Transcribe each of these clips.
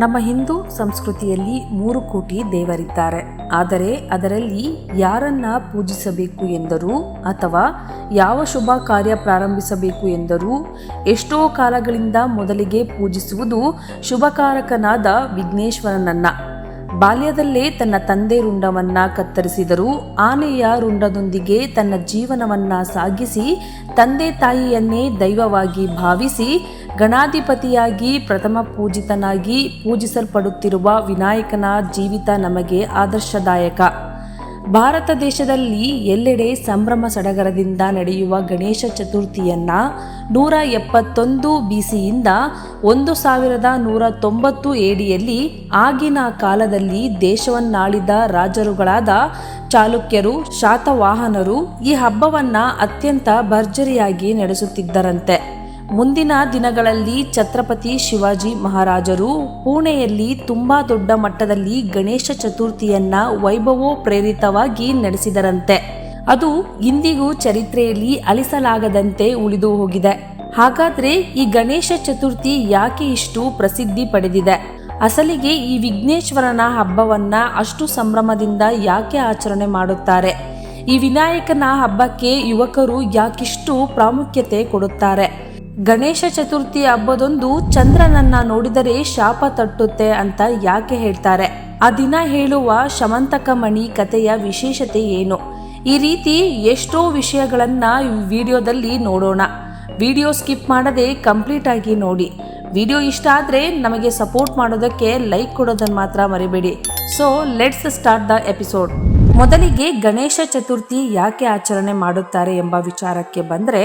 ನಮ್ಮ ಹಿಂದೂ ಸಂಸ್ಕೃತಿಯಲ್ಲಿ ಮೂರು ಕೋಟಿ ದೇವರಿದ್ದಾರೆ. ಆದರೆ ಅದರಲ್ಲಿ ಯಾರನ್ನ ಪೂಜಿಸಬೇಕು ಎಂದರೂ ಅಥವಾ ಯಾವ ಶುಭ ಕಾರ್ಯ ಪ್ರಾರಂಭಿಸಬೇಕು ಎಂದರೂ ಎಷ್ಟೋ ಕಾಲಗಳಿಂದ ಮೊದಲಿಗೆ ಪೂಜಿಸುವುದು ಶುಭಕಾರಕನಾದ ವಿಘ್ನೇಶ್ವರನನ್ನ. ಬಾಲ್ಯದಲ್ಲೇ ತನ್ನ ತಂದೆ ರುಂಡವನ್ನ ಕತ್ತರಿಸಿದರು. ಆನೆಯ ರುಂಡದೊಂದಿಗೆ ತನ್ನ ಜೀವನವನ್ನ ಸಾಗಿಸಿ, ತಂದೆ ತಾಯಿಯನ್ನೇ ದೈವವಾಗಿ ಭಾವಿಸಿ, ಗಣಾಧಿಪತಿಯಾಗಿ ಪ್ರಥಮ ಪೂಜಿತನಾಗಿ ಪೂಜಿಸಲ್ಪಡುತ್ತಿರುವ ವಿನಾಯಕನ ಜೀವಿತ ನಮಗೆ ಆದರ್ಶದಾಯಕ. ಭಾರತ ದೇಶದಲ್ಲಿ ಎಲ್ಲೆಡೆ ಸಂಭ್ರಮ ಸಡಗರದಿಂದ ನಡೆಯುವ ಗಣೇಶ ಚತುರ್ಥಿಯನ್ನ ನೂರ ಎಪ್ಪತ್ತೊಂದು ಬಿಸಿಯಿಂದ ಒಂದು ಸಾವಿರದ ನೂರ ತೊಂಬತ್ತು ಏಡಿಯಲ್ಲಿ ಆಗಿನ ಕಾಲದಲ್ಲಿ ದೇಶವನ್ನಾಳಿದ ರಾಜರುಗಳಾದ ಚಾಲುಕ್ಯರು, ಶಾತವಾಹನರು ಈ ಹಬ್ಬವನ್ನ ಅತ್ಯಂತ ಭರ್ಜರಿಯಾಗಿ ನಡೆಸುತ್ತಿದ್ದರಂತೆ. ಮುಂದಿನ ದಿನಗಳಲ್ಲಿ ಛತ್ರಪತಿ ಶಿವಾಜಿ ಮಹಾರಾಜರು ಪುಣೆಯಲ್ಲಿ ತುಂಬ ದೊಡ್ಡ ಮಟ್ಟದಲ್ಲಿ ಗಣೇಶ ಚತುರ್ಥಿಯನ್ನ ವೈಭವೋಪ್ರೇರಿತವಾಗಿ ನಡೆಸಿದರಂತೆ. ಅದು ಇಂದಿಗೂ ಚರಿತ್ರೆಯಲ್ಲಿ ಅಳಿಸಲಾಗದಂತೆ ಉಳಿದು ಹೋಗಿದೆ. ಹಾಗಾದ್ರೆ ಈ ಗಣೇಶ ಚತುರ್ಥಿ ಯಾಕೆ ಇಷ್ಟು ಪ್ರಸಿದ್ಧಿ ಪಡೆದಿದೆ? ಅಸಲಿಗೆ ಈ ವಿಘ್ನೇಶ್ವರನ ಹಬ್ಬವನ್ನ ಅಷ್ಟು ಸಂಭ್ರಮದಿಂದ ಯಾಕೆ ಆಚರಣೆ ಮಾಡುತ್ತಾರೆ? ಈ ವಿನಾಯಕನ ಹಬ್ಬಕ್ಕೆ ಯುವಕರು ಯಾಕಿಷ್ಟು ಪ್ರಾಮುಖ್ಯತೆ ಕೊಡುತ್ತಾರೆ? ಗಣೇಶ ಚತುರ್ಥಿ ಹಬ್ಬದೊಂದು ಚಂದ್ರನನ್ನ ನೋಡಿದರೆ ಶಾಪ ತಟ್ಟುತ್ತೆ ಅಂತ ಯಾಕೆ ಹೇಳ್ತಾರೆ? ಆ ದಿನ ಹೇಳುವ ಶಮಂತಕ ಮಣಿ ಕಥೆಯ ವಿಶೇಷತೆ ಏನು? ಈ ರೀತಿ ಎಷ್ಟೋ ವಿಷಯಗಳನ್ನು ವಿಡಿಯೋದಲ್ಲಿ ನೋಡೋಣ. ವಿಡಿಯೋ ಸ್ಕಿಪ್ ಮಾಡದೆ ಕಂಪ್ಲೀಟ್ ಆಗಿ ನೋಡಿ. ವಿಡಿಯೋ ಇಷ್ಟ ಆದರೆ ನಮಗೆ ಸಪೋರ್ಟ್ ಮಾಡೋದಕ್ಕೆ ಲೈಕ್ ಕೊಡೋದನ್ನು ಮಾತ್ರ ಮರಿಬೇಡಿ. So let's start the episode ಮೊದಲಿಗೆ ಗಣೇಶ ಚತುರ್ಥಿ ಯಾಕೆ ಆಚರಣೆ ಮಾಡುತ್ತಾರೆ ಎಂಬ ವಿಚಾರಕ್ಕೆ ಬಂದರೆ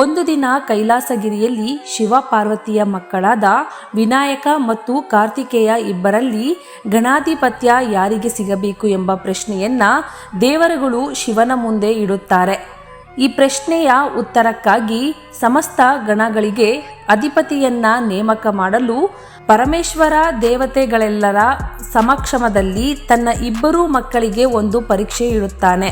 ಒಂದು ದಿನ ಕೈಲಾಸಗಿರಿಯಲ್ಲಿ ಶಿವ ಪಾರ್ವತಿಯ ಮಕ್ಕಳಾದ ವಿನಾಯಕ ಮತ್ತು ಕಾರ್ತಿಕೇಯ ಇಬ್ಬರಲ್ಲಿ ಗಣಾಧಿಪತ್ಯ ಯಾರಿಗೆ ಸಿಗಬೇಕು ಎಂಬ ಪ್ರಶ್ನೆಯನ್ನ ದೇವರುಗಳು ಶಿವನ ಮುಂದೆ ಇಡುತ್ತಾರೆ. ಈ ಪ್ರಶ್ನೆಯ ಉತ್ತರಕ್ಕಾಗಿ ಸಮಸ್ತ ಗಣಗಳಿಗೆ ಅಧಿಪತಿಯನ್ನ ನೇಮಕ ಮಾಡಲು ಪರಮೇಶ್ವರ ದೇವತೆಗಳೆಲ್ಲರ ಸಮಕ್ಷಮದಲ್ಲಿ ತನ್ನ ಇಬ್ಬರೂ ಮಕ್ಕಳಿಗೆ ಒಂದು ಪರೀಕ್ಷೆ ಇಡುತ್ತಾನೆ.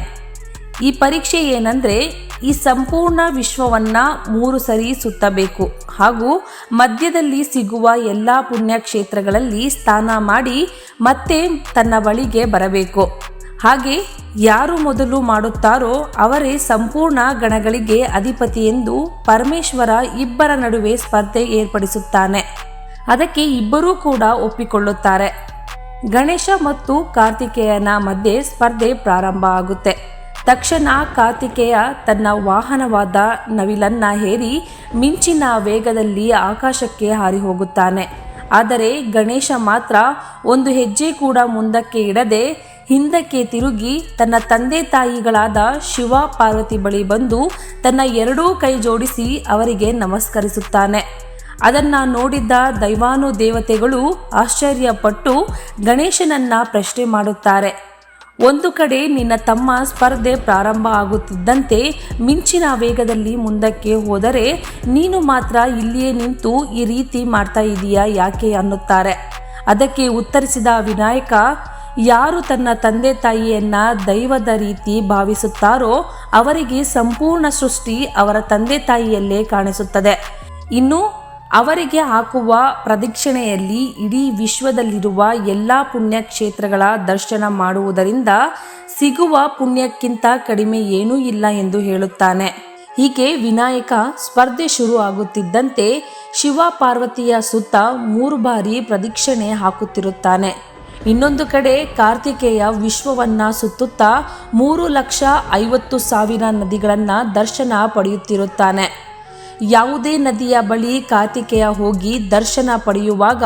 ಈ ಪರೀಕ್ಷೆ ಏನಂದ್ರೆ ಈ ಸಂಪೂರ್ಣ ವಿಶ್ವವನ್ನ ಮೂರು ಸರಿ ಸುತ್ತಬೇಕು. ಹಾಗೂ ಮಧ್ಯದಲ್ಲಿ ಸಿಗುವ ಎಲ್ಲ ಪುಣ್ಯಕ್ಷೇತ್ರಗಳಲ್ಲಿ ಸ್ನಾನ ಮಾಡಿ ಮತ್ತೆ ತನ್ನ ಬಳಿಗೆ ಬರಬೇಕು. ಹಾಗೆ ಯಾರು ಮೊದಲು ಮಾಡುತ್ತಾರೋ ಅವರೇ ಸಂಪೂರ್ಣ ಗಣಗಳಿಗೆ ಅಧಿಪತಿ ಎಂದು ಪರಮೇಶ್ವರ ಇಬ್ಬರ ನಡುವೆ ಸ್ಪರ್ಧೆ ಏರ್ಪಡಿಸುತ್ತಾನೆ. ಅದಕ್ಕೆ ಇಬ್ಬರೂ ಕೂಡ ಒಪ್ಪಿಕೊಳ್ಳುತ್ತಾರೆ. ಗಣೇಶ ಮತ್ತು ಕಾರ್ತಿಕೇಯನ ಮಧ್ಯೆ ಸ್ಪರ್ಧೆ ಪ್ರಾರಂಭ ಆಗುತ್ತೆ. ತಕ್ಷಣ ಕಾರ್ತಿಕೇಯ ತನ್ನ ವಾಹನವಾದ ನವಿಲನ್ನ ಹೇರಿ ಮಿಂಚಿನ ವೇಗದಲ್ಲಿ ಆಕಾಶಕ್ಕೆ ಹಾರಿ ಹೋಗುತ್ತಾನೆ ಆದರೆ ಗಣೇಶ ಮಾತ್ರ ಒಂದು ಹೆಜ್ಜೆ ಕೂಡ ಮುಂದಕ್ಕೆ ಇಡದೆ ಹಿಂದಕ್ಕೆ ತಿರುಗಿ ತನ್ನ ತಂದೆ ತಾಯಿಗಳಾದ ಶಿವ ಪಾರ್ವತಿ ಬಳಿ ಬಂದು ತನ್ನ ಎರಡೂ ಕೈ ಜೋಡಿಸಿ ಅವರಿಗೆ ನಮಸ್ಕರಿಸುತ್ತಾನೆ. ಅದನ್ನ ನೋಡಿದ್ದ ದೈವಾನು ದೇವತೆಗಳು ಆಶ್ಚರ್ಯಪಟ್ಟು ಗಣೇಶನನ್ನ ಪ್ರಶ್ನೆ ಮಾಡುತ್ತಾರೆ. ಒಂದು ಕಡೆ ನಿನ್ನ ತಮ್ಮ ಸ್ಪರ್ಧೆ ಪ್ರಾರಂಭ ಆಗುತ್ತಿದ್ದಂತೆ ಮಿಂಚಿನ ವೇಗದಲ್ಲಿ ಮುಂದಕ್ಕೆ ಹೋದರೆ ನೀನು ಮಾತ್ರ ಇಲ್ಲಿಯೇ ನಿಂತು ಈ ರೀತಿ ಮಾಡ್ತಾ ಇದೀಯಾ ಯಾಕೆ ಅನ್ನುತ್ತಾರೆ. ಅದಕ್ಕೆ ಉತ್ತರಿಸಿದ ವಿನಾಯಕ, ಯಾರು ತನ್ನ ತಂದೆ ತಾಯಿಯನ್ನ ದೈವದ ರೀತಿ ಭಾವಿಸುತ್ತಾರೋ ಅವರಿಗೆ ಸಂಪೂರ್ಣ ಸೃಷ್ಟಿ ಅವರ ತಂದೆ ತಾಯಿಯಲ್ಲೇ ಕಾಣಿಸುತ್ತದೆ. ಇನ್ನು ಅವರಿಗೆ ಹಾಕುವ ಪ್ರದಕ್ಷಿಣೆಯಲ್ಲಿ ಇಡೀ ವಿಶ್ವದಲ್ಲಿರುವ ಎಲ್ಲ ಪುಣ್ಯಕ್ಷೇತ್ರಗಳ ದರ್ಶನ ಮಾಡುವುದರಿಂದ ಸಿಗುವ ಪುಣ್ಯಕ್ಕಿಂತ ಕಡಿಮೆ ಏನೂ ಇಲ್ಲ ಎಂದು ಹೇಳುತ್ತಾನೆ. ಹೀಗೆ ವಿನಾಯಕ ಸ್ಪರ್ಧೆ ಶುರು ಆಗುತ್ತಿದ್ದಂತೆ ಶಿವ ಪಾರ್ವತಿಯ ಸುತ್ತ ಮೂರು ಬಾರಿ ಪ್ರದಕ್ಷಿಣೆ ಹಾಕುತ್ತಿರುತ್ತಾನೆ. ಇನ್ನೊಂದು ಕಡೆ ಕಾರ್ತಿಕೇಯ ವಿಶ್ವವನ್ನ ಸುತ್ತುತ್ತಾ ಮೂರು ಲಕ್ಷ ಐವತ್ತು ಸಾವಿರ ನದಿಗಳನ್ನ ದರ್ಶನ ಪಡೆಯುತ್ತಿರುತ್ತಾನೆ. ಯಾವುದೇ ನದಿಯ ಬಳಿ ಕಾರ್ತಿಕೇಯ ಹೋಗಿ ದರ್ಶನ ಪಡೆಯುವಾಗ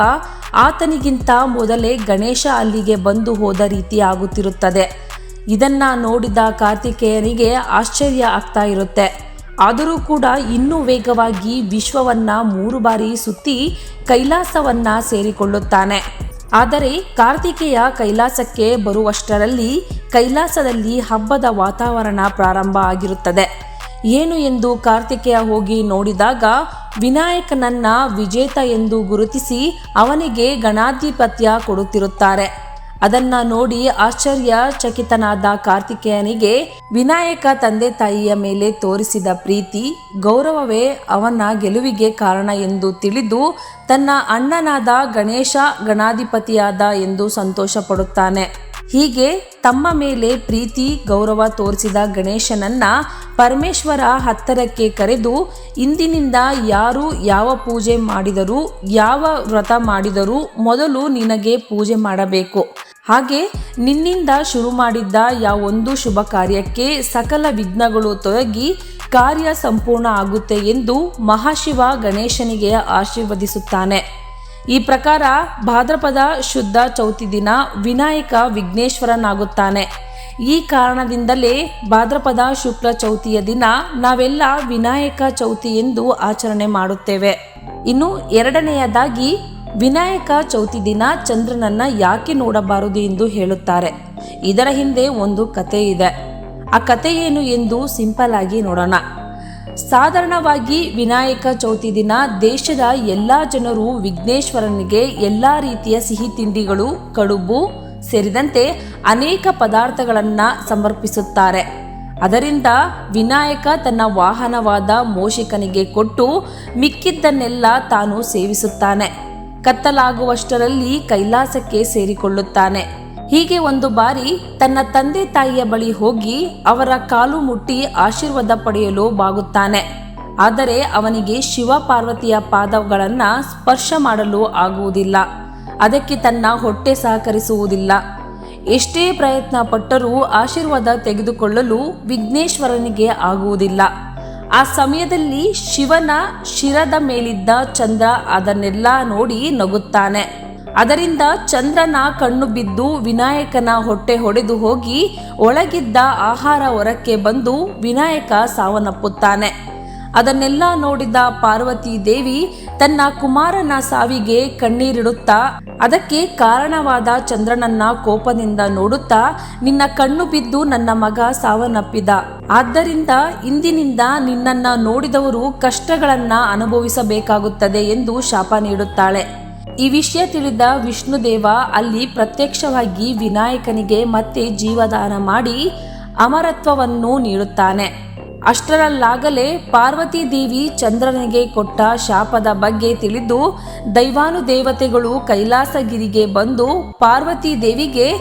ಆತನಿಗಿಂತ ಮೊದಲೇ ಗಣೇಶ ಅಲ್ಲಿಗೆ ಬಂದು ಹೋದ ರೀತಿ ಆಗುತ್ತಿರುತ್ತದೆ. ಇದನ್ನ ನೋಡಿದ ಕಾರ್ತಿಕೇಯನಿಗೆ ಆಶ್ಚರ್ಯ ಆಗ್ತಾ ಇರುತ್ತೆ. ಆದರೂ ಕೂಡ ಇನ್ನೂ ವೇಗವಾಗಿ ವಿಶ್ವವನ್ನ ಮೂರು ಬಾರಿ ಸುತ್ತಿ ಕೈಲಾಸವನ್ನ ಸೇರಿಕೊಳ್ಳುತ್ತಾನೆ. ಆದರೆ ಕಾರ್ತಿಕೇಯ ಕೈಲಾಸಕ್ಕೆ ಬರುವಷ್ಟರಲ್ಲಿ ಕೈಲಾಸದಲ್ಲಿ ಹಬ್ಬದ ವಾತಾವರಣ ಪ್ರಾರಂಭ ಆಗಿರುತ್ತದೆ. ಏನು ಎಂದು ಕಾರ್ತಿಕೇಯ ಹೋಗಿ ನೋಡಿದಾಗ ವಿನಾಯಕನನ್ನ ವಿಜೇತ ಎಂದು ಗುರುತಿಸಿ ಅವನಿಗೆ ಗಣಾಧಿಪತ್ಯ ಕೊಡುತ್ತಿರುತ್ತಾರೆ. ಅದನ್ನ ನೋಡಿ ಆಶ್ಚರ್ಯಚಕಿತನಾದ ಕಾರ್ತಿಕೇಯನಿಗೆ ವಿನಾಯಕ ತಂದೆ ತಾಯಿಯ ಮೇಲೆ ತೋರಿಸಿದ ಪ್ರೀತಿ, ಗೌರವವೇ ಅವನ ಗೆಲುವಿಗೆ ಕಾರಣ ಎಂದು ತಿಳಿದು ತನ್ನ ಅಣ್ಣನಾದ ಗಣೇಶ ಗಣಾಧಿಪತಿಯಾದ ಎಂದು ಸಂತೋಷ ಪಡುತ್ತಾನೆ ಹೀಗೆ ತಮ್ಮ ಮೇಲೆ ಪ್ರೀತಿ, ಗೌರವ ತೋರಿಸಿದ ಗಣೇಶನನ್ನ ಪರಮೇಶ್ವರ ಹತ್ತರಕ್ಕೆ ಕರೆದು ಇಂದಿನಿಂದ ಯಾರು ಯಾವ ಪೂಜೆ ಮಾಡಿದರೂ, ಯಾವ ವ್ರತ ಮಾಡಿದರೂ ಮೊದಲು ನಿನಗೆ ಪೂಜೆ ಮಾಡಬೇಕು. ಹಾಗೆ ನಿನ್ನಿಂದ ಶುರು ಮಾಡಿದ್ದ ಯಾವೊಂದು ಶುಭ ಕಾರ್ಯಕ್ಕೆ ಸಕಲ ವಿಘ್ನಗಳು ತೊಲಗಿ ಕಾರ್ಯ ಸಂಪೂರ್ಣ ಆಗುತ್ತೆ ಎಂದು ಮಹಾಶಿವ ಗಣೇಶನಿಗೆ ಆಶೀರ್ವದಿಸುತ್ತಾನೆ. ಈ ಪ್ರಕಾರ ಭಾದ್ರಪದ ಶುದ್ಧ ಚೌತಿ ದಿನ ವಿನಾಯಕ ವಿಘ್ನೇಶ್ವರನಾಗುತ್ತಾನೆ. ಈ ಕಾರಣದಿಂದಲೇ ಭಾದ್ರಪದ ಶುಕ್ಲ ಚೌತಿಯ ದಿನ ನಾವೆಲ್ಲ ವಿನಾಯಕ ಚೌತಿ ಎಂದು ಆಚರಣೆ ಮಾಡುತ್ತೇವೆ. ಇನ್ನು ಎರಡನೆಯದಾಗಿ ವಿನಾಯಕ ಚೌತಿ ದಿನ ಚಂದ್ರನನ್ನ ಯಾಕೆ ನೋಡಬಾರದು ಎಂದು ಹೇಳುತ್ತಾರೆ. ಇದರ ಹಿಂದೆ ಒಂದು ಕತೆ ಇದೆ ಆ ಕತೆ ಏನು ಎಂದು ಸಿಂಪಲ್ ಆಗಿ ನೋಡೋಣ. ಸಾಧಾರಣವಾಗಿ ವಿನಾಯಕ ಚೌತಿ ದಿನ ದೇಶದ ಎಲ್ಲ ಜನರು ವಿಘ್ನೇಶ್ವರನಿಗೆ ಎಲ್ಲ ರೀತಿಯ ಸಿಹಿ ತಿಂಡಿಗಳು, ಕಡುಬು ಸೇರಿದಂತೆ ಅನೇಕ ಪದಾರ್ಥಗಳನ್ನು ಸಮರ್ಪಿಸುತ್ತಾರೆ. ಅದರಿಂದ ವಿನಾಯಕ ತನ್ನ ವಾಹನವಾದ ಮೋಷಿಕನಿಗೆ ಕೊಟ್ಟು ಮಿಕ್ಕಿದ್ದನ್ನೆಲ್ಲ ತಾನು ಸೇವಿಸುತ್ತಾನೆ. ಕತ್ತಲಾಗುವಷ್ಟರಲ್ಲಿ ಕೈಲಾಸಕ್ಕೆ ಸೇರಿಕೊಳ್ಳುತ್ತಾನೆ. ಹೀಗೆ ಒಂದು ಬಾರಿ ತನ್ನ ತಂದೆ ತಾಯಿಯ ಬಳಿ ಹೋಗಿ ಅವರ ಕಾಲು ಮುಟ್ಟಿ ಆಶೀರ್ವಾದ ಪಡೆಯಲು ಬಾಗುತ್ತಾನೆ. ಆದರೆ ಅವನಿಗೆ ಶಿವ ಪಾರ್ವತಿಯ ಪಾದಗಳನ್ನು ಸ್ಪರ್ಶ ಮಾಡಲು ಆಗುವುದಿಲ್ಲ. ಅದಕ್ಕೆ ತನ್ನ ಹೊಟ್ಟೆ ಸಹಕರಿಸುವುದಿಲ್ಲ. ಎಷ್ಟೇ ಪ್ರಯತ್ನ ಪಟ್ಟರೂ ಆಶೀರ್ವಾದ ತೆಗೆದುಕೊಳ್ಳಲು ವಿಘ್ನೇಶ್ವರನಿಗೆ ಆಗುವುದಿಲ್ಲ. ಆ ಸಮಯದಲ್ಲಿ ಶಿವನ ಶಿರದ ಮೇಲಿದ್ದ ಚಂದ್ರ ಅದನ್ನೆಲ್ಲ ನೋಡಿ ನಗುತ್ತಾನೆ. ಅದರಿಂದ ಚಂದ್ರನ ಕಣ್ಣು ಬಿದ್ದು ವಿನಾಯಕನ ಹೊಟ್ಟೆ ಹೊಡೆದು ಹೋಗಿ ಒಳಗಿದ್ದ ಆಹಾರ ಹೊರಕ್ಕೆ ಬಂದು ವಿನಾಯಕ ಸಾವನ್ನಪ್ಪುತ್ತಾನೆ. ಅದನ್ನೆಲ್ಲ ನೋಡಿದ ಪಾರ್ವತಿ ದೇವಿ ತನ್ನ ಕುಮಾರನ ಸಾವಿಗೆ ಕಣ್ಣೀರಿಡುತ್ತಾ, ಅದಕ್ಕೆ ಕಾರಣವಾದ ಚಂದ್ರನನ್ನ ಕೋಪದಿಂದ ನೋಡುತ್ತಾ, ನಿನ್ನ ಕಣ್ಣು ಬಿದ್ದು ನನ್ನ ಮಗ ಸಾವನ್ನಪ್ಪಿದ. ಆದ್ದರಿಂದ ಇಂದಿನಿಂದ ನಿನ್ನನ್ನ ನೋಡಿದವರು ಕಷ್ಟಗಳನ್ನ ಅನುಭವಿಸಬೇಕಾಗುತ್ತದೆ ಎಂದು ಶಾಪ ನೀಡುತ್ತಾಳೆ. ಈ ವಿಷಯ ತಿಳಿದ ವಿಷ್ಣುದೇವ ಅಲ್ಲಿ ಪ್ರತ್ಯಕ್ಷವಾಗಿ ವಿನಾಯಕನಿಗೆ ಮತ್ತೆ ಜೀವದಾನ ಮಾಡಿ ಅಮರತ್ವವನ್ನು ನೀಡುತ್ತಾನೆ. ಅಷ್ಟರಲ್ಲಾಗಲೇ ಪಾರ್ವತಿ ದೇವಿ ಚಂದ್ರನಿಗೆ ಕೊಟ್ಟ ಶಾಪದ ಬಗ್ಗೆ ತಿಳಿದು ದೈವಾನು ದೇವತೆಗಳು ಕೈಲಾಸಗಿರಿಗೆ ಬಂದು ಪಾರ್ವತಿ ದೇವಿಗೆ,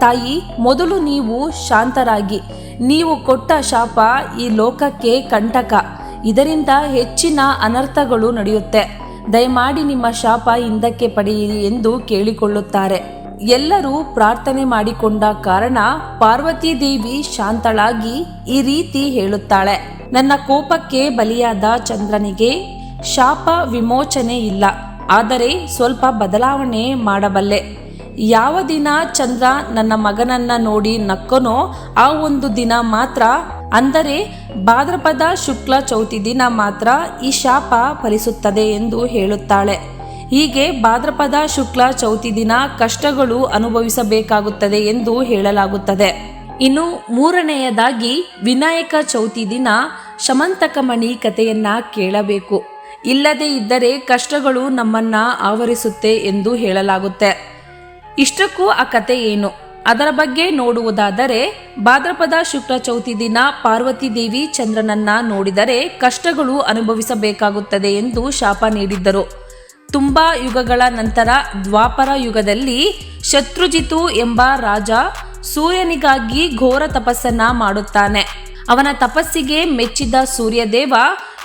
ತಾಯಿ, ಮೊದಲು ನೀವು ಶಾಂತರಾಗಿ. ನೀವು ಕೊಟ್ಟ ಶಾಪ ಈ ಲೋಕಕ್ಕೆ ಕಂಟಕ. ಇದರಿಂದ ಹೆಚ್ಚಿನ ಅನರ್ಥಗಳು ನಡೆಯುತ್ತೆ. ದಯಮಾಡಿ ನಿಮ್ಮ ಶಾಪ ಹಿಂದಕ್ಕೆ ಪಡೆಯಿರಿ ಎಂದು ಕೇಳಿಕೊಳ್ಳುತ್ತಾರೆ. ಎಲ್ಲರೂ ಪ್ರಾರ್ಥನೆ ಮಾಡಿಕೊಂಡ ಕಾರಣ ಪಾರ್ವತಿ ದೇವಿ ಶಾಂತಳಾಗಿ ಈ ರೀತಿ ಹೇಳುತ್ತಾಳೆ. ನನ್ನ ಕೋಪಕ್ಕೆ ಬಲಿಯಾದ ಚಂದ್ರನಿಗೆ ಶಾಪ ವಿಮೋಚನೆ ಇಲ್ಲ. ಆದರೆ ಸ್ವಲ್ಪ ಬದಲಾವಣೆ ಮಾಡಬಲ್ಲೆ. ಯಾವ ದಿನ ಚಂದ್ರ ನನ್ನ ಮಗನನ್ನ ನೋಡಿ ನಕ್ಕನೋ ಆ ಒಂದು ದಿನ ಮಾತ್ರ, ಅಂದರೆ ಭಾದ್ರಪದ ಶುಕ್ಲ ಚೌತಿ ದಿನ ಮಾತ್ರ ಈ ಶಾಪ ಫಲಿಸುತ್ತದೆ ಎಂದು ಹೇಳುತ್ತಾಳೆ. ಹೀಗೆ ಭಾದ್ರಪದ ಶುಕ್ಲ ಚೌತಿ ದಿನ ಕಷ್ಟಗಳು ಅನುಭವಿಸಬೇಕಾಗುತ್ತದೆ ಎಂದು ಹೇಳಲಾಗುತ್ತದೆ. ಇನ್ನು ಮೂರನೆಯದಾಗಿ ವಿನಾಯಕ ಚೌತಿ ದಿನ ಶಮಂತಕಮಣಿ ಕಥೆಯನ್ನ ಕೇಳಬೇಕು. ಇಲ್ಲದೇ ಇದ್ದರೆ ಕಷ್ಟಗಳು ನಮ್ಮನ್ನ ಆವರಿಸುತ್ತೆ ಎಂದು ಹೇಳಲಾಗುತ್ತೆ. ಇಷ್ಟಕ್ಕೂ ಆ ಕತೆ ಏನು? ಅದರ ಬಗ್ಗೆ ನೋಡುವುದಾದರೆ, ಭಾದ್ರಪದ ಶುಕ್ರ ಚೌತಿ ದಿನ ಪಾರ್ವತಿ ದೇವಿ ಚಂದ್ರನನ್ನ ನೋಡಿದರೆ ಕಷ್ಟಗಳು ಅನುಭವಿಸಬೇಕಾಗುತ್ತದೆ ಎಂದು ಶಾಪ ನೀಡಿದ್ದರು. ತುಂಬಾ ಯುಗಗಳ ನಂತರ ದ್ವಾಪರ ಯುಗದಲ್ಲಿ ಶತ್ರುಜಿತು ಎಂಬ ರಾಜ ಸೂರ್ಯನಿಗಾಗಿ ಘೋರ ತಪಸ್ಸನ್ನ ಮಾಡುತ್ತಾನೆ. ಅವನ ತಪಸ್ಸಿಗೆ ಮೆಚ್ಚಿದ ಸೂರ್ಯದೇವ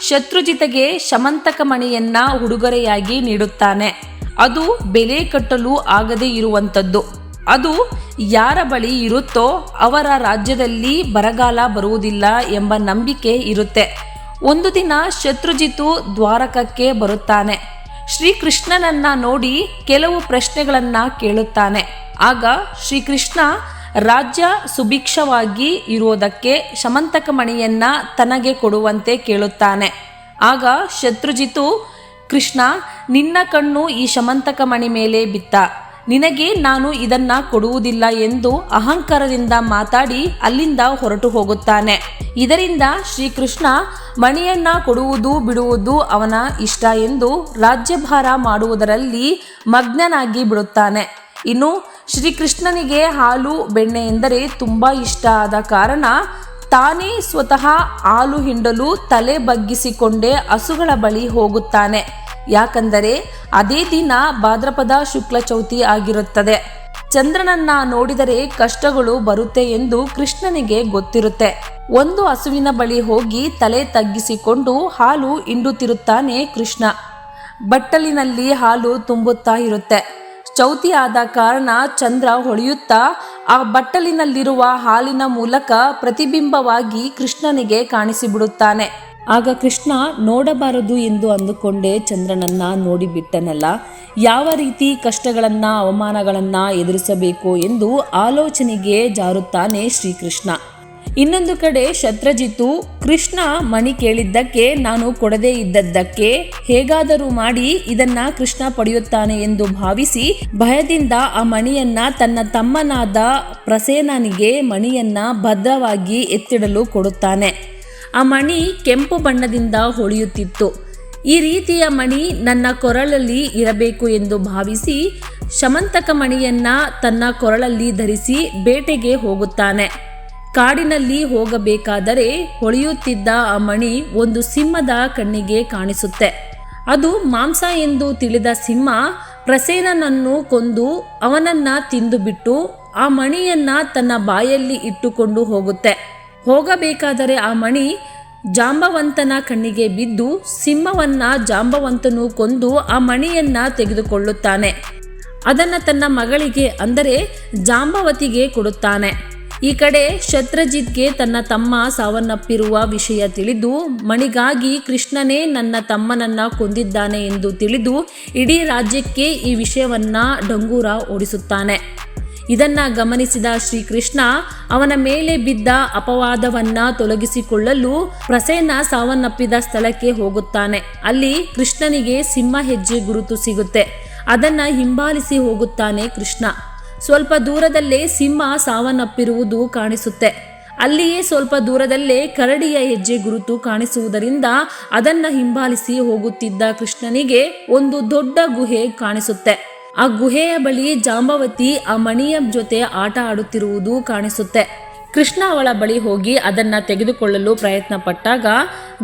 ಶತ್ರುಜಿತಗೆ ಶಮಂತಕ ಮಣಿಯನ್ನ ಉಡುಗೊರೆಯಾಗಿ ನೀಡುತ್ತಾನೆ. ಅದು ಬೆಲೆ ಕಟ್ಟಲು ಆಗದೇ ಇರುವಂಥದ್ದು. ಅದು ಯಾರ ಬಳಿ ಇರುತ್ತೋ ಅವರ ರಾಜ್ಯದಲ್ಲಿ ಬರಗಾಲ ಬರುವುದಿಲ್ಲ ಎಂಬ ನಂಬಿಕೆ ಇರುತ್ತೆ. ಒಂದು ದಿನ ಶತ್ರುಜಿತು ದ್ವಾರಕಕ್ಕೆ ಬರುತ್ತಾನೆ. ಶ್ರೀಕೃಷ್ಣನನ್ನ ನೋಡಿ ಕೆಲವು ಪ್ರಶ್ನೆಗಳನ್ನ ಕೇಳುತ್ತಾನೆ. ಆಗ ಶ್ರೀಕೃಷ್ಣ ರಾಜ್ಯ ಸುಭಿಕ್ಷವಾಗಿ ಇರುವುದಕ್ಕೆ ಶಮಂತಕ ಮಣಿಯನ್ನ ತನಗೆ ಕೊಡುವಂತೆ ಕೇಳುತ್ತಾನೆ. ಆಗ ಶತ್ರುಜಿತು ಕೃಷ್ಣ, ನಿನ್ನ ಕಣ್ಣು ಈ ಶಮಂತಕ ಮಣಿ ಮೇಲೆ ಬಿತ್ತ. ನಿನಗೆ ನಾನು ಇದನ್ನ ಕೊಡುವುದಿಲ್ಲ ಎಂದು ಅಹಂಕಾರದಿಂದ ಮಾತಾಡಿ ಅಲ್ಲಿಂದ ಹೊರಟು ಹೋಗುತ್ತಾನೆ. ಇದರಿಂದ ಶ್ರೀಕೃಷ್ಣ ಮಣಿಯನ್ನ ಕೊಡುವುದು ಬಿಡುವುದು ಅವನ ಇಷ್ಟ ಎಂದು ರಾಜ್ಯಭಾರ ಮಾಡುವುದರಲ್ಲಿ ಮಗ್ನನಾಗಿ ಬಿಡುತ್ತಾನೆ. ಇನ್ನು ಶ್ರೀಕೃಷ್ಣನಿಗೆ ಹಾಲು, ಬೆಣ್ಣೆ ಎಂದರೆ ತುಂಬ ಇಷ್ಟ ಆದ ಕಾರಣ ತಾನೇ ಸ್ವತಃ ಹಾಲು ಹಿಂಡಲು ತಲೆ ಬಗ್ಗಿಸಿಕೊಂಡೇ ಹಸುಗಳ ಬಳಿ ಹೋಗುತ್ತಾನೆ. ಯಾಕಂದರೆ ಅದೇ ದಿನ ಭಾದ್ರಪದ ಶುಕ್ಲ ಚೌತಿ ಆಗಿರುತ್ತದೆ. ಚಂದ್ರನನ್ನ ನೋಡಿದರೆ ಕಷ್ಟಗಳು ಬರುತ್ತೆ ಎಂದು ಕೃಷ್ಣನಿಗೆ ಗೊತ್ತಿರುತ್ತೆ. ಒಂದು ಹಸುವಿನ ಬಳಿ ಹೋಗಿ ತಲೆ ತಗ್ಗಿಸಿಕೊಂಡು ಹಾಲು ಹಿಂಡುತ್ತಿರುತ್ತಾನೆ ಕೃಷ್ಣ. ಬಟ್ಟಲಿನಲ್ಲಿ ಹಾಲು ತುಂಬುತ್ತಾ ಇರುತ್ತೆ. ಚೌತಿ ಆದ ಕಾರಣ ಚಂದ್ರ ಹೊಳೆಯುತ್ತಾ ಆ ಬಟ್ಟಲಿನಲ್ಲಿರುವ ಹಾಲಿನ ಮೂಲಕ ಪ್ರತಿಬಿಂಬವಾಗಿ ಕೃಷ್ಣನಿಗೆ ಕಾಣಿಸಿಬಿಡುತ್ತಾನೆ. ಆಗ ಕೃಷ್ಣ, ನೋಡಬಾರದು ಎಂದು ಅಂದುಕೊಂಡೇ ಚಂದ್ರನನ್ನ ನೋಡಿಬಿಟ್ಟನಲ್ಲ, ಯಾವ ರೀತಿ ಕಷ್ಟಗಳನ್ನ, ಅವಮಾನಗಳನ್ನ ಎದುರಿಸಬೇಕು ಎಂದು ಆಲೋಚನೆಗೆ ಜಾರುತ್ತಾನೆ ಶ್ರೀಕೃಷ್ಣ. ಇನ್ನೊಂದು ಕಡೆ ಶತ್ರಜಿತು ಕೃಷ್ಣ ಮಣಿ ಕೇಳಿದ್ದಕ್ಕೆ ನಾನು ಕೊಡದೇ ಇದ್ದದ್ದಕ್ಕೆ ಹೇಗಾದರೂ ಮಾಡಿ ಇದನ್ನ ಕೃಷ್ಣ ಪಡೆಯುತ್ತಾನೆ ಎಂದು ಭಾವಿಸಿ ಭಯದಿಂದ ಆ ಮಣಿಯನ್ನ ತನ್ನ ತಮ್ಮನಾದ ಪ್ರಸೇನನಿಗೆ ಮಣಿಯನ್ನ ಭದ್ರವಾಗಿ ಎತ್ತಿಡಲು ಕೊಡುತ್ತಾನೆ. ಆ ಮಣಿ ಕೆಂಪು ಬಣ್ಣದಿಂದ ಹೊಳೆಯುತ್ತಿತ್ತು. ಈ ರೀತಿಯ ಮಣಿ ನನ್ನ ಕೊರಳಲ್ಲಿ ಇರಬೇಕು ಎಂದು ಭಾವಿಸಿ ಶಮಂತಕ ಮಣಿಯನ್ನ ತನ್ನ ಕೊರಳಲ್ಲಿ ಧರಿಸಿ ಬೇಟೆಗೆ ಹೋಗುತ್ತಾನೆ. ಕಾಡಿನಲ್ಲಿ ಹೋಗಬೇಕಾದರೆ ಹೊಳೆಯುತ್ತಿದ್ದ ಆ ಮಣಿ ಒಂದು ಸಿಂಹದ ಕಣ್ಣಿಗೆ ಕಾಣಿಸುತ್ತೆ. ಅದು ಮಾಂಸ ಎಂದು ತಿಳಿದ ಸಿಂಹ ಪ್ರಸೇನನನ್ನು ಕೊಂದು ಅವನನ್ನ ತಿಂದುಬಿಟ್ಟು ಆ ಮಣಿಯನ್ನ ತನ್ನ ಬಾಯಲ್ಲಿ ಇಟ್ಟುಕೊಂಡು ಹೋಗುತ್ತೆ. ಹೋಗಬೇಕಾದರೆ ಆ ಮಣಿ ಜಾಂಬವಂತನ ಕಣ್ಣಿಗೆ ಬಿದ್ದು ಸಿಂಹವನ್ನ ಜಾಂಬವಂತನು ಕೊಂದು ಆ ಮಣಿಯನ್ನ ತೆಗೆದುಕೊಳ್ಳುತ್ತಾನೆ. ಅದನ್ನ ತನ್ನ ಮಗಳಿಗೆ ಅಂದರೆ ಜಾಂಬವತಿಗೆ ಕೊಡುತ್ತಾನೆ. ಈ ಕಡೆ ಶತ್ರಜಿತ್ಗೆ ತನ್ನ ತಮ್ಮ ಸಾವನ್ನಪ್ಪಿರುವ ವಿಷಯ ತಿಳಿದು, ಮಣಿಗಾಗಿ ಕೃಷ್ಣನೇ ನನ್ನ ತಮ್ಮನನ್ನ ಕೊಂದಿದ್ದಾನೆ ಎಂದು ತಿಳಿದು, ಇಡೀ ರಾಜ್ಯಕ್ಕೆ ಈ ವಿಷಯವನ್ನ ಡಂಗೂರ ಓಡಿಸುತ್ತಾನೆ. ಇದನ್ನ ಗಮನಿಸಿದ ಶ್ರೀಕೃಷ್ಣ, ಅವನ ಮೇಲೆ ಬಿದ್ದ ಅಪವಾದವನ್ನ ತೊಲಗಿಸಿಕೊಳ್ಳಲು ಪ್ರಸೇನ ಸಾವನ್ನಪ್ಪಿದ ಸ್ಥಳಕ್ಕೆ ಹೋಗುತ್ತಾನೆ. ಅಲ್ಲಿ ಕೃಷ್ಣನಿಗೆ ಸಿಂಹ ಹೆಜ್ಜೆ ಗುರುತು ಸಿಗುತ್ತೆ. ಅದನ್ನ ಹಿಂಬಾಲಿಸಿ ಹೋಗುತ್ತಾನೆ ಕೃಷ್ಣ. ಸ್ವಲ್ಪ ದೂರದಲ್ಲೇ ಸಿಂಹ ಸಾವನ್ನಪ್ಪಿರುವುದು ಕಾಣಿಸುತ್ತೆ. ಅಲ್ಲಿಯೇ ಸ್ವಲ್ಪ ದೂರದಲ್ಲೇ ಕರಡಿಯ ಹೆಜ್ಜೆ ಗುರುತು ಕಾಣಿಸುವುದರಿಂದ ಅದನ್ನ ಹಿಂಬಾಲಿಸಿ ಹೋಗುತ್ತಿದ್ದ ಕೃಷ್ಣನಿಗೆ ಒಂದು ದೊಡ್ಡ ಗುಹೆ ಕಾಣಿಸುತ್ತೆ. ಆ ಗುಹೆಯ ಬಳಿ ಜಾಂಬವತಿ ಆ ಮಣಿಯ ಜೊತೆ ಆಟ ಆಡುತ್ತಿರುವುದು ಕಾಣಿಸುತ್ತೆ. ಕೃಷ್ಣ ಅವಳ ಬಳಿ ಹೋಗಿ ಅದನ್ನ ತೆಗೆದುಕೊಳ್ಳಲು ಪ್ರಯತ್ನ ಪಟ್ಟಾಗ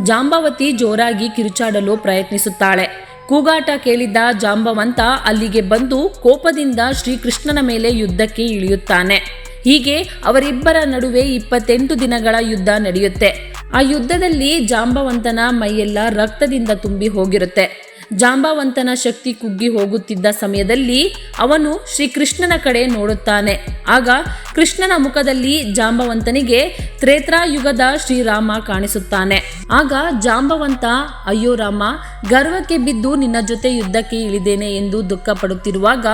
ಜಾಂಬವತಿ ಜೋರಾಗಿ ಕಿರುಚಾಡಲು ಪ್ರಯತ್ನಿಸುತ್ತಾಳೆ. ಕೂಗಾಟ ಕೇಳಿದ್ದ ಜಾಂಬವಂತ ಅಲ್ಲಿಗೆ ಬಂದು ಕೋಪದಿಂದ ಶ್ರೀಕೃಷ್ಣನ ಮೇಲೆ ಯುದ್ಧಕ್ಕೆ ಇಳಿಯುತ್ತಾನೆ. ಹೀಗೆ ಅವರಿಬ್ಬರ ನಡುವೆ ಇಪ್ಪತ್ತೆಂಟು ದಿನಗಳ ಯುದ್ಧ ನಡೆಯುತ್ತೆ. ಆ ಯುದ್ಧದಲ್ಲಿ ಜಾಂಬವಂತನ ಮೈಯೆಲ್ಲ ರಕ್ತದಿಂದ ತುಂಬಿ ಹೋಗಿರುತ್ತೆ. ಜಾಂಬವಂತನ ಶಕ್ತಿ ಕುಗ್ಗಿ ಹೋಗುತ್ತಿದ್ದ ಸಮಯದಲ್ಲಿ ಅವನು ಶ್ರೀಕೃಷ್ಣನ ಕಡೆ ನೋಡುತ್ತಾನೆ. ಆಗ ಕೃಷ್ಣನ ಮುಖದಲ್ಲಿ ಜಾಂಬವಂತನಿಗೆ ತ್ರೇತ್ರಾಯುಗದ ಶ್ರೀರಾಮ ಕಾಣಿಸುತ್ತಾನೆ. ಆಗ ಜಾಂಬವಂತ, ಅಯ್ಯೋ ರಾಮ, ಗರ್ವಕ್ಕೆ ಬಿದ್ದು ನಿನ್ನ ಜೊತೆ ಯುದ್ಧಕ್ಕೆ ಇಳಿದೇನೆ ಎಂದು ದುಃಖ ಪಡುತ್ತಿರುವಾಗ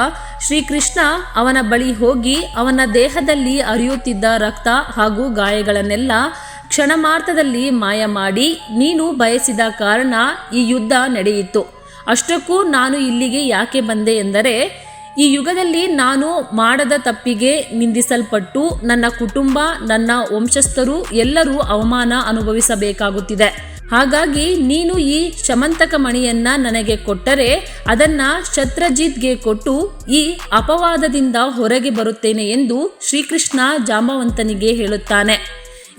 ಶ್ರೀಕೃಷ್ಣ ಅವನ ಬಳಿ ಹೋಗಿ ಅವನ ದೇಹದಲ್ಲಿ ಅರಿಯುತ್ತಿದ್ದ ರಕ್ತ ಹಾಗೂ ಗಾಯಗಳನ್ನೆಲ್ಲ ಕ್ಷಣಮಾರ್ಥದಲ್ಲಿ ಮಾಯ ಮಾಡಿ ನೀನು ಬಯಸಿದ ಕಾರಣ ಈ ಯುದ್ಧ ನಡೆಯಿತು. ಅಷ್ಟಕ್ಕೂ ನಾನು ಇಲ್ಲಿಗೆ ಯಾಕೆ ಬಂದೆ ಎಂದರೆ, ಈ ಯುಗದಲ್ಲಿ ನಾನು ಮಾಡದ ತಪ್ಪಿಗೆ ನಿಂದಿಸಲ್ಪಟ್ಟು ನನ್ನ ಕುಟುಂಬ, ನನ್ನ ವಂಶಸ್ಥರು ಎಲ್ಲರೂ ಅವಮಾನ ಅನುಭವಿಸಬೇಕಾಗುತ್ತಿದೆ. ಹಾಗಾಗಿ ನೀನು ಈ ಶಮಂತಕ ಮಣಿಯನ್ನ ನನಗೆ ಕೊಟ್ಟರೆ ಅದನ್ನ ಶತ್ರಜಿತ್ಗೆ ಕೊಟ್ಟು ಈ ಅಪವಾದದಿಂದ ಹೊರಗೆ ಬರುತ್ತೇನೆ ಎಂದು ಶ್ರೀಕೃಷ್ಣ ಜಾಂಬವಂತನಿಗೆ ಹೇಳುತ್ತಾನೆ.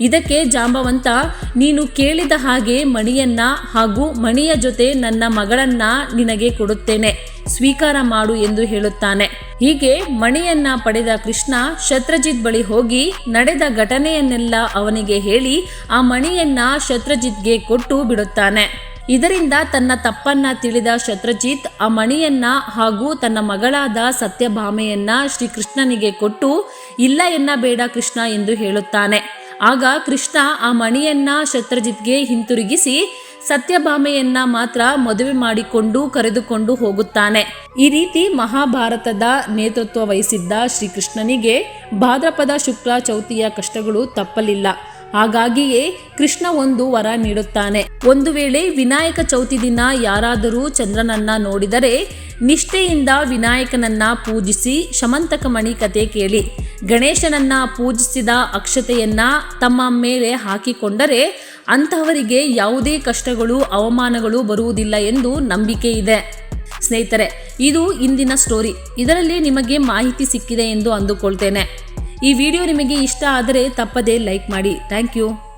ಇದಕ್ಕೆ ಜಾಂಬವಂತ, ನೀನು ಕೇಳಿದ ಹಾಗೆ ಮಣಿಯನ್ನ ಹಾಗೂ ಮಣಿಯ ಜೊತೆ ನನ್ನ ಮಗಳನ್ನ ನಿನಗೆ ಕೊಡುತ್ತೇನೆ. ಸ್ವೀಕಾರ ಮಾಡು ಎಂದು ಹೇಳುತ್ತಾನೆ. ಹೀಗೆ ಮಣಿಯನ್ನ ಪಡೆದ ಕೃಷ್ಣ ಶತ್ರಜಿತ್ ಬಳಿ ಹೋಗಿ ನಡೆದ ಘಟನೆಯನ್ನೆಲ್ಲ ಅವನಿಗೆ ಹೇಳಿ ಆ ಮಣಿಯನ್ನ ಶತ್ರಜಿತ್ಗೆ ಕೊಟ್ಟು ಬಿಡುತ್ತಾನೆ. ಇದರಿಂದ ತನ್ನ ತಪ್ಪನ್ನ ತಿಳಿದ ಶತ್ರಜಿತ್ ಆ ಮಣಿಯನ್ನ ಹಾಗೂ ತನ್ನ ಮಗಳಾದ ಸತ್ಯಭಾಮೆಯನ್ನ ಶ್ರೀಕೃಷ್ಣನಿಗೆ ಕೊಟ್ಟು, ಇಲ್ಲ ಎನ್ನಬೇಡ ಕೃಷ್ಣ ಎಂದು ಹೇಳುತ್ತಾನೆ. ಆಗ ಕೃಷ್ಣ ಆ ಮಣಿಯನ್ನ ಶತ್ರಜಿತ್ಗೆ ಹಿಂತಿರುಗಿಸಿ ಸತ್ಯಭಾಮೆಯನ್ನ ಮಾತ್ರ ಮದುವೆ ಮಾಡಿಕೊಂಡು ಕರೆದುಕೊಂಡು ಹೋಗುತ್ತಾನೆ. ಈ ರೀತಿ ಮಹಾಭಾರತದ ನೇತೃತ್ವ ವಹಿಸಿದ್ದ ಶ್ರೀಕೃಷ್ಣನಿಗೆ ಭಾದ್ರಪದ ಶುಕ್ಲ ಚೌತಿಯ ಕಷ್ಟಗಳು ತಪ್ಪಲಿಲ್ಲ. ಹಾಗಾಗಿಯೇ ಕೃಷ್ಣ ಒಂದು ವರ ನೀಡುತ್ತಾನೆ. ಒಂದು ವೇಳೆ ವಿನಾಯಕ ಚೌತಿ ದಿನ ಯಾರಾದರೂ ಚಂದ್ರನನ್ನ ನೋಡಿದರೆ ನಿಷ್ಠೆಯಿಂದ ವಿನಾಯಕನನ್ನ ಪೂಜಿಸಿ ಶಮಂತಕ ಮಣಿ ಕತೆ ಕೇಳಿ. ಗಣೇಶನನ್ನ ಪೂಜಿಸಿದ ಅಕ್ಷತೆಯನ್ನ ತಮ್ಮ ಮೇಲೆ ಹಾಕಿಕೊಂಡರೆ ಅಂತಹವರಿಗೆ ಯಾವುದೇ ಕಷ್ಟಗಳು, ಅವಮಾನಗಳು ಬರುವುದಿಲ್ಲ ಎಂದು ನಂಬಿಕೆ ಇದೆ. ಸ್ನೇಹಿತರೆ, ಇದು ಇಂದಿನ ಸ್ಟೋರಿ ಇದರಲ್ಲಿ ನಿಮಗೆ ಮಾಹಿತಿ ಸಿಕ್ಕಿದೆ ಎಂದು ಅಂದುಕೊಳ್ತೇನೆ. ಈ ವಿಡಿಯೋ ನಿಮಗೆ ಇಷ್ಟ ಆದರೆ ತಪ್ಪದೇ ಲೈಕ್ ಮಾಡಿ. Thank you.